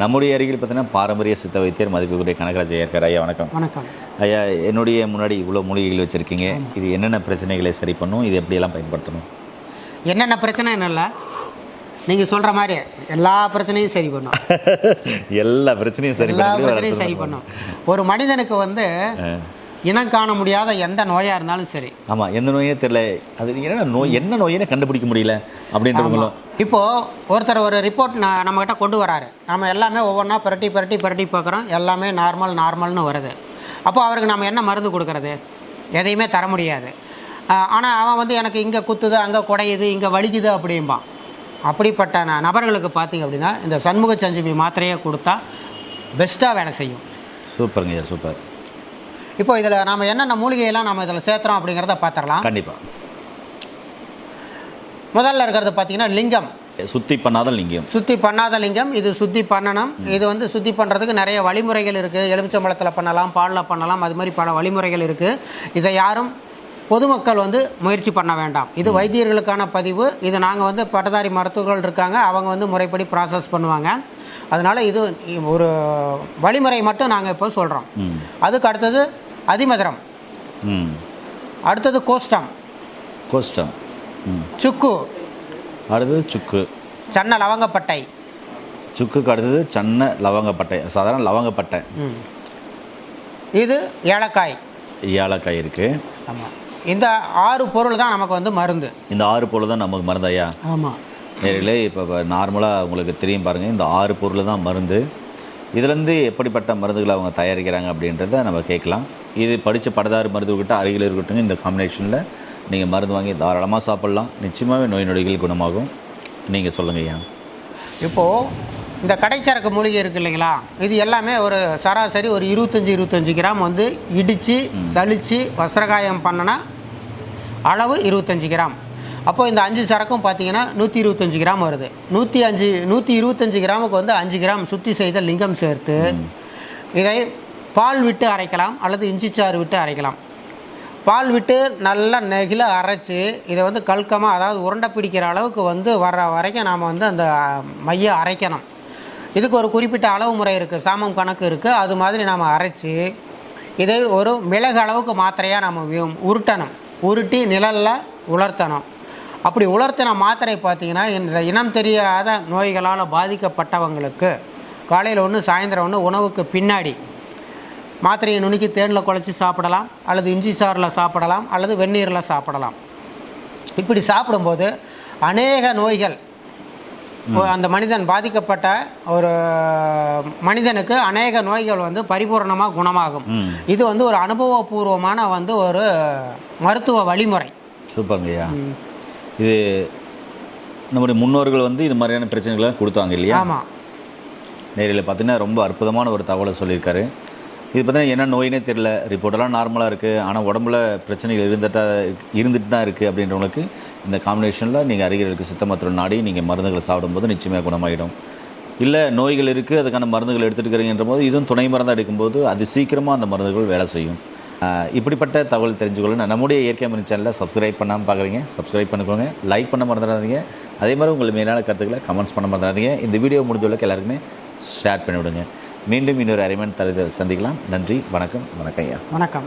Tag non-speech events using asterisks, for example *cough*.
நம்முடைய அருகில் பார்த்தீங்கன்னா பாரம்பரிய சித்த வைத்தியர் மதிப்புக்குரிய கனகராஜ் ஐயா இருக்கார். ஐயா வணக்கம். வணக்கம். ஐயா என்னுடைய முன்னாடி இவ்வளோ மூலிகைகள் வச்சுருக்கீங்க. இது என்னென்ன பிரச்சனைகளை சரி பண்ணும்? இது எப்படியெல்லாம் பயன்படுத்தணும்? என்னென்ன பிரச்சனை இல்லை நீங்கள் சொல்கிற மாதிரி எல்லா பிரச்சனையும் சரி பண்ணும். *laughs* எல்லா பிரச்சனையும் சரி எல்லா பிரச்சனையும் சரி பண்ணும். ஒரு மனிதனுக்கு வந்து இனம் காண முடியாத எந்த நோயாக இருந்தாலும் சரி. ஆமாம் எந்த நோயே தெரியல. அது என்ன நோய் என்ன நோயினே கண்டுபிடிக்க முடியல அப்படின்றவங்களும் இப்போ ஒருத்தர் ஒரு ரிப்போர்ட் நான் நம்மகிட்ட கொண்டு வராரு. நம்ம எல்லாமே ஒவ்வொன்றா புரட்டி புரட்டி புரட்டி பார்க்குறோம் எல்லாமே நார்மல் நார்மல்னு வருது. அப்போ அவருக்கு நம்ம என்ன மருந்து கொடுக்கறது? எதையுமே தர முடியாது. ஆனால் அவன் வந்து எனக்கு இங்கே குத்துது அங்கே குடையுது இங்கே வலிக்குது அப்படிம்பான். அப்படிப்பட்ட நபர்களுக்கு பார்த்தீங்க அப்படின்னா இந்த சண்முக சஞ்சீவி மாத்திரையை கொடுத்தா பெஸ்ட்டாக வேலை செய்யும். சூப்பருங்க சூப்பர். இப்போ இதில் நம்ம என்னென்ன மூலிகையெல்லாம் நம்ம இதில் சேர்த்துறோம் அப்படிங்கிறத பார்த்துடலாம். கண்டிப்பாக முதல்ல இருக்கிறது பார்த்தீங்கன்னா லிங்கம். சுத்தி பண்ணாத லிங்கம். சுத்தி பண்ணாத லிங்கம் இது சுத்தி பண்ணணும். இது வந்து சுத்தி பண்ணுறதுக்கு நிறைய வழிமுறைகள் இருக்குது எலுமிச்சம்பழத்தில் பண்ணலாம் பாலில் பண்ணலாம் அது மாதிரி பல வழிமுறைகள் இருக்குது இதை யாரும் பொதுமக்கள் வந்து முயற்சி பண்ண வேண்டாம். இது வைத்தியர்களுக்கான பதிவு. இது நாங்கள் வந்து பட்டதாரி மருத்துவர்கள் இருக்காங்க. அவங்க வந்து முறைப்படி ப்ராசஸ் பண்ணுவாங்க. அதனால் இது ஒரு வழிமுறை மட்டும் நாங்கள் இப்போ சொல்கிறோம் அதுக்கு அடுத்தது அதிமதுரம். அடுத்தது கோஷ்டம். கோஷ்டம். சுக்கு. அடுத்தது சுக்கு. சன்ன லவங்கப்பட்டை. சுக்குக்கு அடுத்தது சன்ன லவங்கப்பட்டை. சாதாரண லவங்கப்பட்டை. இது ஏலக்காய். ஏலக்காய் இருக்குது ஆமாம் இந்த ஆறு பொருள் தான் நமக்கு வந்து மருந்து. இந்த ஆறு பொருள் தான் நமக்கு மருந்து ஐயா ஆமாம் நேரிலே இப்போ நார்மலாக உங்களுக்கு தெரியும் பாருங்கள் இந்த ஆறு பொருள் தான் மருந்து. இதுலேருந்து எப்படிப்பட்ட மருந்துகளை அவங்க தயாரிக்கிறாங்க அப்படின்றத நம்ம கேட்கலாம். இது படித்த படதாறு மருந்துகிட்ட அருகில் இருக்கட்டும் இந்த காம்பினேஷனில் நீங்கள் மருந்து வாங்கி தாராளமாக சாப்பிட்லாம். நிச்சயமாகவே நோய் நொடிகள் குணமாகும். நீங்கள் சொல்லுங்கள் ஐயா. இப்போது இந்த கடைச்சரக்கு மூலிகை இருக்கு இல்லைங்களா? இது எல்லாமே ஒரு சராசரி ஒரு இருபத்தஞ்சி இருபத்தஞ்சி கிராம் வந்து இடித்து சலித்து வஸ்திரகாயம் பண்ணினா அளவு இருபத்தஞ்சி கிராம். அப்போ இந்த அஞ்சு சரக்கும் பார்த்தீங்கன்னா நூற்றி இருபத்தஞ்சி கிராம் வருது. நூற்றி அஞ்சு நூற்றி இருபத்தஞ்சி கிராமுக்கு வந்து அஞ்சு கிராம் சுத்தி செய்த லிங்கம் சேர்த்து இதை பால் விட்டு அரைக்கலாம் அல்லது இஞ்சிச்சாறு விட்டு அரைக்கலாம். பால் விட்டு நல்லா நெகில அரைச்சி இதை வந்து கல்கமாக அதாவது உருண்டை பிடிக்கிற அளவுக்கு வந்து வர்ற வரைக்கும் நாம் வந்து அந்த மைய அரைக்கணும். இதுக்கு ஒரு குறிப்பிட்ட அளவு முறை இருக்குது சாமம் கணக்கு இருக்குது அது மாதிரி நாம் அரைச்சி இதை ஒரு மிளகு அளவுக்கு மாத்திரையாக நம்ம உருட்டணும். உருட்டி நிழலில் உலர்த்தணும். அப்படி உலர்த்தின மாத்திரை பார்த்தீங்கன்னா இந்த இனம் தெரியாத நோய்களால் பாதிக்கப்பட்டவங்களுக்கு காலையில் ஒன்று சாயந்தரம் ஒன்று உணவுக்கு பின்னாடி மாத்திரையை நுணுக்கி தேனில் குழச்சி சாப்பிடலாம் அல்லது இஞ்சி சாறில் சாப்பிடலாம் அல்லது வெந்நீரில் சாப்பிடலாம். இப்படி சாப்பிடும்போது அநேக நோய்கள் அந்த மனிதன் பாதிக்கப்பட்ட ஒரு மனிதனுக்கு அநேக நோய்கள் வந்து பரிபூரணமாக குணமாகும். இது வந்து ஒரு அனுபவபூர்வமான வந்து ஒரு மருத்துவ வழிமுறை. சூப்பருங்க ஐயா இது நம்முடைய முன்னோர்கள் வந்து இது மாதிரியான பிரச்சனைகளை கொடுத்தாங்க இல்லையா? ஆமாம் நேரில் பார்த்தீங்கன்னா ரொம்ப அற்புதமான ஒரு தகவலை சொல்லியிருக்காரு. இது பார்த்தீங்கன்னா என்ன நோயினே தெரில ரிப்போர்ட்டெல்லாம் நார்மலாக இருக்குது ஆனால் உடம்புல பிரச்சனைகள் இருந்துட்டா இருந்துட்டு தான் இருக்குது அப்படின்றவங்களுக்கு இந்த காம்பினேஷனில் நீங்கள் அருகிலிருக்கு இருக்க சித்த மருத்துவ நாடி நீங்கள் மருந்துகளை சாப்பிடும்போது நிச்சயமாக குணமாயிடும். இல்லை நோய்கள் இருக்குது அதுக்கான மருந்துகள் எடுத்துட்டு போது இதுவும் துணை மருந்தாக எடுக்கும்போது அது சீக்கிரமாக அந்த மருந்துகள் வேலை செய்யும். இப்படிப்பட்ட தகவல் தெரிஞ்சுக்கொள்ள நம்முடைய இயற்கை மருந்து சேனலில் சப்ஸ்கிரைப் பண்ணாமல் பார்க்குறீங்க சப்ஸ்கிரைப் பண்ணிக்கோங்க லைக் பண்ண மறந்துடாதீங்க. அதே மாதிரி உங்கள் மேலான கருத்துக்களை கமெண்ட்ஸ் பண்ண மறந்துடாதீங்க. இந்த வீடியோ முடிஞ்சவளுக்கு எல்லாருக்குமே ஷேர் பண்ணிவிடுங்க. மீண்டும் இன்னொரு அறிமன் தலைவர் சந்திக்கலாம். நன்றி வணக்கம் வணக்கம் ஐயா. வணக்கம்.